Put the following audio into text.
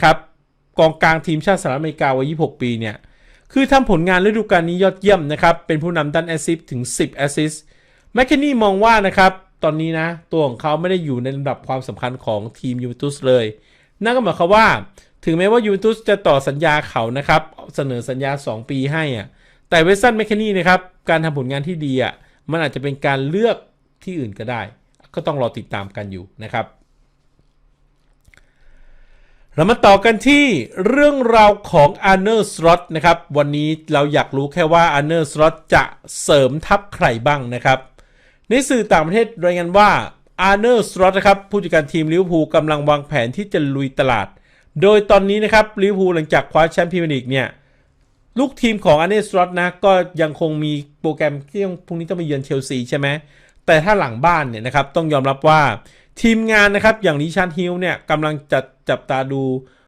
นะครับกองกลางทีมชาติสหรัฐอเมริกาวัย 26 ปีเนี่ย คือทำผลงานฤดูกาลนี้ยอดเยี่ยมนะครับ เป็นผู้นำด้านแอสซิสถึง 10 แอสซิสแมคเคนนี่มองว่านะครับ ตอนนี้นะ ตัวของเขาไม่ได้อยู่ในลำดับความสำคัญของทีมยูเวนตุสเลย นั่นก็หมายความว่า ถึงแม้ว่ายูเวนตุสจะต่อสัญญาเขานะครับ เสนอสัญญา 2 ปีให้อะแต่เวสตันแมคเคนนี่นะครับ การทำผลงานที่ดีอะ มันอาจจะเป็นการเลือกที่อื่นก็ได้ ก็ต้องรอติดตามกันอยู่นะครับ เรามาต่อกันที่เรื่องราวของอาร์เนอร์สล็อตนะครับ วันนี้เราอยากรู้แค่ว่าอาร์เนอร์สล็อตจะเสริมทัพใครบ้างนะครับ ในสื่อต่างประเทศรายงานว่าอาร์เนอร์สล็อตนะครับผู้จัดการทีมลิเวอร์พูลกำลังวางแผนที่จะลุยตลาด โดยตอนนี้นะครับลิเวอร์พูลหลังจากคว้าแชมป์พรีเมียร์ลีกเนี่ยลูกทีมของอาร์เนอร์สล็อตนะก็ยังคงมีโปรแกรมที่ต้องพรุ่งนี้ต้องไปเยือนเชลซีใช่ไหมแต่ถ้าหลังบ้านเนี่ยนะครับต้องยอมรับว่า ทีมงานนะครับอย่างลิชาร์ดฮิลเนี่ยกำลังจัดจับตาดู